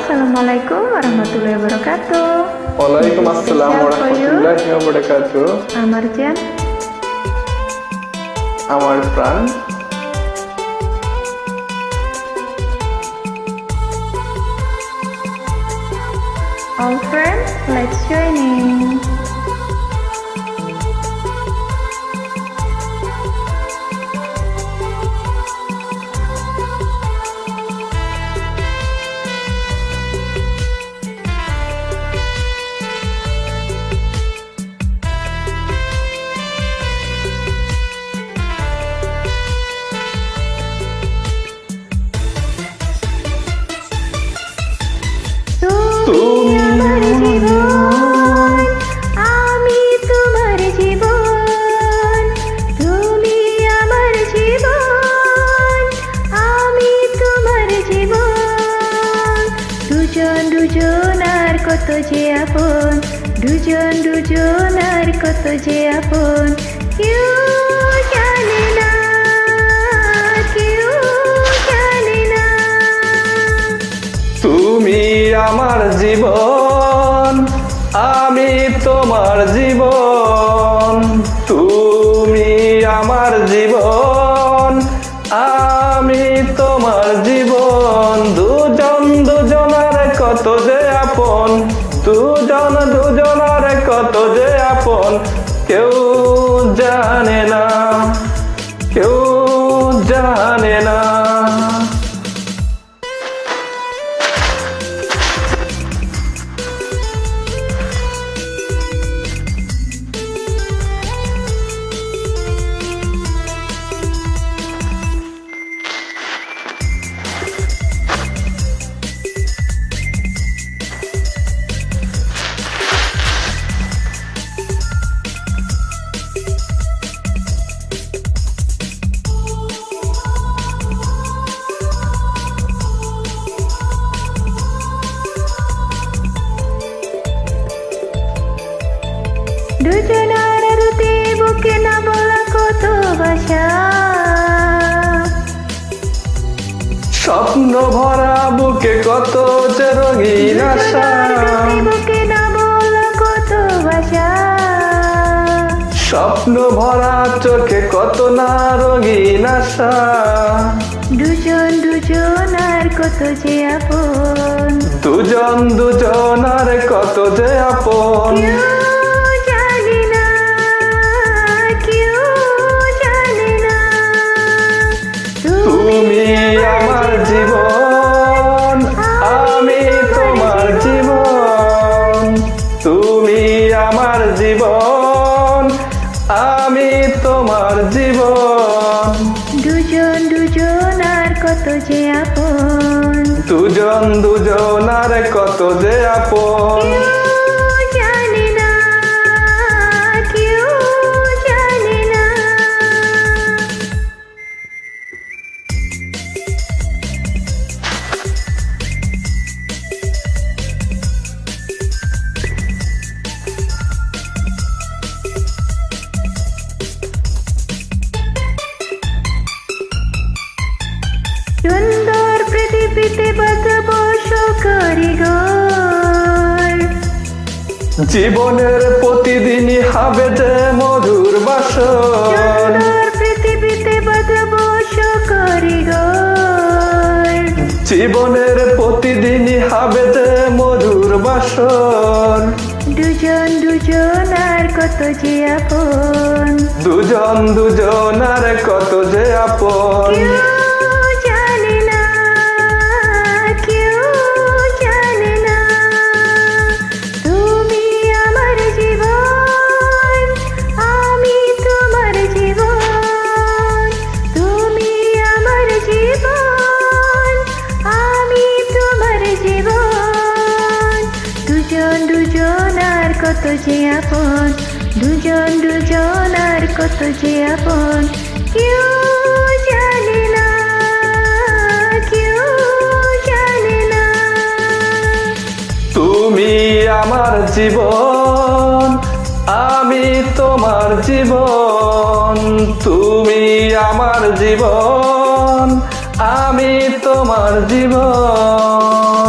Assalamualaikum warahmatullahi wabarakatuh. ওয়ালাইকুম আসসালাম Special for you. রহমতুল্লাহ বরকাত Amarjan, আমার প্রাণ all friends, let's join in. কত যে আপন, দুজন দুজন আর কত যে আপন। কেউ জানে না, কেউ জানে না। তুমি আমার জীবন, আমি তোমার জীবন। তুমি আমার জীবন, আমি তোমার জীবন। দুজন দুজনার কত যে আপন। দুজন দুজনার কত যে আপন কেউ দুজনার রুতে বুকে না বলা কত ভাষা স্বপ্ন ভরা বুকে কত যে রঙিন আশা। বুকে না বলা কত ভাষা স্বপ্ন ভরা চোখে কত না রঙিন আশা। দুজন দুজন আর কত যে আপন। দুজন দুজন আর কত যে আপন। তুমি আমার জীবন আমি তোমার জীবন। দুজন দুজন আর কত যে আপন। দুজন দুজন আর কত যে আপন। সুন্দর পৃথিবীতে বসবাস করি গো জীবনের প্রতিদিনই হবে যে মধুর সুন্দর পৃথিবীতে বসবাস করি গো জীবনের প্রতিদিনই হবে যে মধুর বাসন দুজন দুজন আর কত যে আপন। দুজন দুজন আর কত যে আপন। কত যে আপন, দুজন দুজন আর কত যে আপন, কেউ জানে না, কেউ জানে না। তুমি আমার জীবন, আমি তোমার জীবন, তুমি আমার জীবন, আমি তোমার জীবন।